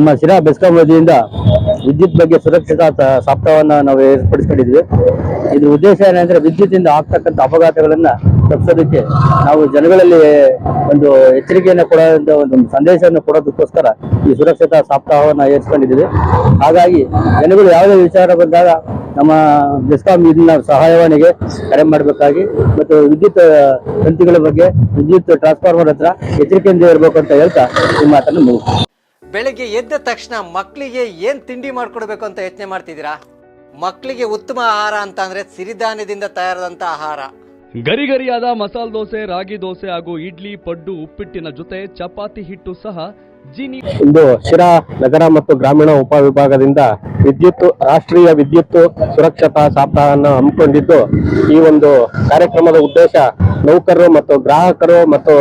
ನಮ್ಮ ಶಿರಾ ಬೆಸ್ಕಾಂ ವತಿಯಿಂದ ವಿದ್ಯುತ್ ಬಗ್ಗೆ ಸುರಕ್ಷತಾ ಸ- ನಾವು ಏರ್ಪಡಿಸ್ಕೊಂಡಿದ್ವಿ. ಇದ್ರ ಉದ್ದೇಶ ಏನಂದ್ರೆ ವಿದ್ಯುತ್ತಿಂದ ಆಗ್ತಕ್ಕಂಥ ಅಪಘಾತಗಳನ್ನ ತಪ್ಪಿಸೋದಕ್ಕೆ ನಾವು ಜನಗಳಲ್ಲಿ ಒಂದು ಎಚ್ಚರಿಕೆಯನ್ನು ಕೊಡೋ ಒಂದು ಸಂದೇಶವನ್ನು ಕೊಡೋದಕ್ಕೋಸ್ಕರ ಈ ಸುರಕ್ಷತಾ ಸಾಪ್ತಾಹವನ್ನು ಏರ್ಸ್ಕೊಂಡಿದ್ದೀವಿ. ಹಾಗಾಗಿ ಜನಗಳು ಯಾವುದೇ ವಿಚಾರ ಬಂದಾಗ ನಮ್ಮ ಬೆಸ್ಕಾಂ ಇದನ್ನ ಸಹಾಯವಾಣಿಗೆ ಕರೆ ಮಾಡಬೇಕಾಗಿ ಮತ್ತು ವಿದ್ಯುತ್ ತಂತಿಗಳ ಬಗ್ಗೆ ವಿದ್ಯುತ್ ಟ್ರಾನ್ಸ್ಫಾರ್ಮರ್ ಹತ್ರ ಎಚ್ಚರಿಕೆಯಿಂದ ಇರಬೇಕು ಅಂತ ಹೇಳ್ತಾ ಈ ಮಾತನ್ನು ಮುಗಿಸ್ತೀನಿ. ಬೆಳಗ್ಗೆ ಎದ್ದ ತಕ್ಷಣ ಮಕ್ಕಳಿಗೆ ಏನ್ ತಿಂಡಿ ಮಾಡ್ಕೊಡ್ಬೇಕು ಅಂತ ಯೋಚನೆ ಮಾಡ್ತಿದ್ದೀರಾ? ಮಕ್ಕಳಿಗೆ ಉತ್ತಮ ಆಹಾರ ಅಂತ ಅಂದ್ರೆ ಸಿರಿಧಾನ್ಯದಿಂದ ತಯಾರಾದಂತ ಆಹಾರ. ಗರಿಗರಿಯಾದ ಮಸಾಲೆ ದೋಸೆ ರಾಗಿ ದೋಸೆ ಹಾಗೂ ಇಡ್ಲಿ ಪಡ್ಡು ಉಪ್ಪಿಟ್ಟಿನ ಜೊತೆ ಚಪಾತಿ ಹಿಟ್ಟು ಸಹ ಜಿನಿ ಇಂದು ಶಿರಾ ನಗರ ಮತ್ತು ಗ್ರಾಮೀಣ ಉಪವಿಭಾಗದಿಂದ ವಿದ್ಯುತ್, ರಾಷ್ಟ್ರೀಯ ವಿದ್ಯುತ್ ಸುರಕ್ಷತಾ ಸಪ್ತಾಹವನ್ನು ಹಮ್ಮಿಕೊಂಡಿದ್ದು, ಈ ಒಂದು ಕಾರ್ಯಕ್ರಮದ ಉದ್ದೇಶ ನೌಕರರು ಮತ್ತು ಗ್ರಾಹಕರು ಮತ್ತು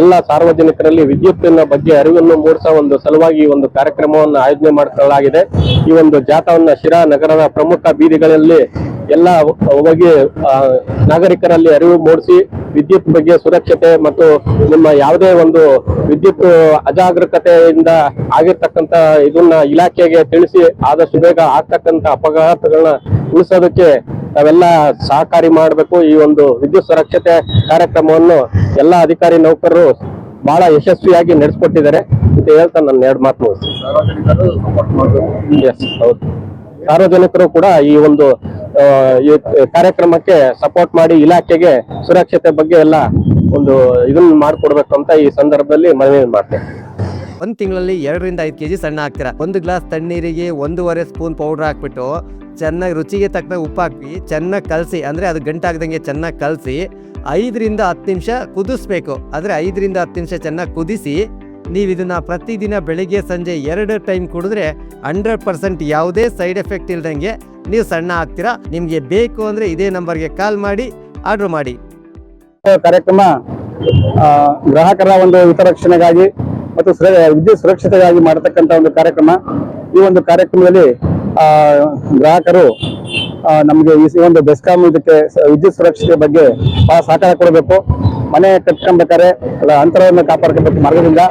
ಎಲ್ಲ ಸಾರ್ವಜನಿಕರಲ್ಲಿ ವಿದ್ಯುತ್ತಿನ ಬಗ್ಗೆ ಅರಿವನ್ನು ಮೂಡಿಸುವ ಒಂದು ಸಲುವಾಗಿ ಈ ಒಂದು ಕಾರ್ಯಕ್ರಮವನ್ನು ಆಯೋಜನೆ ಮಾಡಿಕೊಳ್ಳಲಾಗಿದೆ. ಈ ಒಂದು ಜಾಥಾವನ್ನ ಶಿರಾ ನಗರದ ಪ್ರಮುಖ ಬೀದಿಗಳಲ್ಲಿ ಎಲ್ಲ ಹೋಗಿ ನಾಗರಿಕರಲ್ಲಿ ಅರಿವು ಮೂಡಿಸಿ ವಿದ್ಯುತ್ ಬಗ್ಗೆ ಸುರಕ್ಷತೆ ಮತ್ತು ನಿಮ್ಮ ಯಾವುದೇ ಒಂದು ವಿದ್ಯುತ್ ಅಜಾಗರೂಕತೆಯಿಂದ ಆಗಿರ್ತಕ್ಕಂತ ಇದನ್ನ ಇಲಾಖೆಗೆ ತಿಳಿಸಿ ಆದಷ್ಟು ಬೇಗ ಆಗ್ತಕ್ಕಂತ ಅಪಘಾತಗಳನ್ನ ಉಳಿಸೋದಕ್ಕೆ ನಾವೆಲ್ಲ ಸಹಕಾರಿ ಮಾಡಬೇಕು. ಈ ಒಂದು ವಿದ್ಯುತ್ ಸುರಕ್ಷತೆ ಕಾರ್ಯಕ್ರಮವನ್ನು ಎಲ್ಲ ಅಧಿಕಾರಿ ನೌಕರರು ಬಹಳ ಯಶಸ್ವಿಯಾಗಿ ನಡೆಸ್ಕೊಟ್ಟಿದ್ದಾರೆ. ಅಂತ ಹೇಳ್ತಾ ನನ್ನ ಎರಡು ಮಾತು ಮುಗಿಸ್ತೀನಿ. Yes, ಹೌದು. ಸಾರ್ವಜನಿಕರು ಕೂಡ ಈ ಒಂದು ಈ ಕಾರ್ಯಕ್ರಮಕ್ಕೆ ಸಪೋರ್ಟ್ ಮಾಡಿ ಇಲಾಖೆಗೆ ಸುರಕ್ಷತೆ ಬಗ್ಗೆ ಎಲ್ಲ ಒಂದು ಇದನ್ನ ಮಾಡ್ಕೊಡ್ಬೇಕು ಅಂತ ಈ ಸಂದರ್ಭದಲ್ಲಿ ಮನವಿ ಮಾಡ್ತೇನೆ. ಒಂದ್ ತಿಂಗಳಲ್ಲಿ ಎರಡರಿಂದ ಐದು ಕೆಜಿ ಸಣ್ಣ ಹಾಕ್ತೀರಾ? ಒಂದು ಗ್ಲಾಸ್ ತಣ್ಣೀರಿಗೆ ಒಂದೂವರೆ ಸ್ಪೂನ್ ಪೌಡರ್ ಹಾಕ್ಬಿಟ್ಟು ಚೆನ್ನಾಗಿ ರುಚಿಗೆ ತಕ್ಕ ಉಪ್ಪು ಹಾಕಿ ಚೆನ್ನಾಗಿ ಕಲಸಿ, ಅಂದ್ರೆ ಅದು ಗಂಟಾಗ್ದಂಗೆ ಚೆನ್ನಾಗಿ ಕಲಸಿ, ಐದರಿಂದ ಹತ್ತು ನಿಮಿಷ ಕುದಿಸ್ಬೇಕು. ಅಂದರೆ ಐದರಿಂದ ಹತ್ತು ನಿಮಿಷ ಚೆನ್ನಾಗಿ ಕುದಿಸಿ ನೀವು ಇದನ್ನು ಪ್ರತಿದಿನ ಬೆಳಿಗ್ಗೆ ಸಂಜೆ ಎರಡು ಟೈಮ್ ಕುಡಿದ್ರೆ ಹಂಡ್ರೆಡ್ ಪರ್ಸೆಂಟ್ ಯಾವುದೇ ಸೈಡ್ ಎಫೆಕ್ಟ್ ಇಲ್ದಂಗೆ ನೀವು ಸಣ್ಣ ಆಗ್ತೀರಾ. ನಿಮಗೆ ಬೇಕು ಅಂದರೆ ಇದೇ ನಂಬರ್ಗೆ ಕಾಲ್ ಮಾಡಿ ಆರ್ಡರ್ ಮಾಡಿ. ಕಾರ್ಯಕ್ರಮ ಗ್ರಾಹಕರ ಒಂದು ಹಿತರಕ್ಷಣೆಗಾಗಿ ಮತ್ತು ವಿದ್ಯುತ್ ಸುರಕ್ಷತೆಗಾಗಿ ಮಾಡತಕ್ಕಂಥ ಒಂದು ಕಾರ್ಯಕ್ರಮ. ಈ ಒಂದು ಕಾರ್ಯಕ್ರಮದಲ್ಲಿ ಗ್ರಾಹಕರು ನಮಗೆ ಈ ಒಂದು ಬೆಸ್ಕಾಂ ಇದಕ್ಕೆ ವಿದ್ಯುತ್ ಸುರಕ್ಷತೆ ಬಗ್ಗೆ ಭಾಳ ಸಹಕಾರ ಕೊಡಬೇಕು. ಮನೆ ಕಟ್ಕೊಂಡ್ಬೇಕಾದ್ರೆ ಅಲ್ಲ, ಅಂತರವನ್ನು ಕಾಪಾಡ್ಕೋಬೇಕು ಮಾರ್ಗದಿಂದ.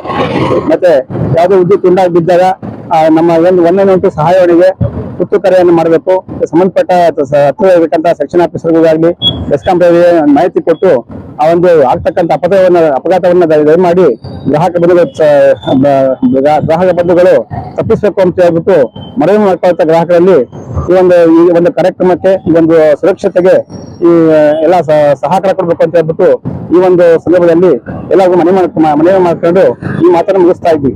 ಮತ್ತೆ ಯಾವುದೇ ವಿದ್ಯುತ್ ತುಂಡಾಗಿ ಬಿದ್ದಾಗ ನಮ್ಮ ಒಂದು ಒಂದೇ ಸಹಾಯವಾಣಿಗೆ ತುರ್ತು ಕರೆಯನ್ನು ಮಾಡಬೇಕು. ಸಂಬಂಧಪಟ್ಟ ಹತ್ತಿರ ಸೆಕ್ಷನ್ ಆಫೀಸರ್ಗಳಿಗಾಗಲಿ ಬೆಸ್ಕಾಂ ಮಾಹಿತಿ ಕೊಟ್ಟು ಆ ಒಂದು ಆಗ್ತಕ್ಕಂಥ ಅಪಘಾತವನ್ನು, ಅಪಘಾತವನ್ನ ದಯ- ದಯಮಾಡಿ ಗ್ರಾಹಕ ಬಂಧುಗಳು ಗ್ರಾಹಕ ಬಂಧುಗಳು ತಪ್ಪಿಸಬೇಕು ಅಂತ ಹೇಳ್ಬಿಟ್ಟು ಮನವಿ ಮಾಡ್ಕೊಳ್ತಾ ಗ್ರಾಹಕರಲ್ಲಿ ಈ ಒಂದು ಈ ಒಂದು ಕಾರ್ಯಕ್ರಮಕ್ಕೆ ಈ ಒಂದು ಸುರಕ್ಷತೆಗೆ ಈ ಎಲ್ಲ ಸಹಕಾರ ಕೊಡ್ಬೇಕು ಅಂತ ಹೇಳ್ಬಿಟ್ಟು ಈ ಒಂದು ಸಂದರ್ಭದಲ್ಲಿ ಎಲ್ಲರಿಗೂ ಮನವಿ ಮಾಡ್ಕೊಂಡು ಈ ಮಾತನ್ನು ಮುಗಿಸ್ತಾ ಇದ್ವಿ.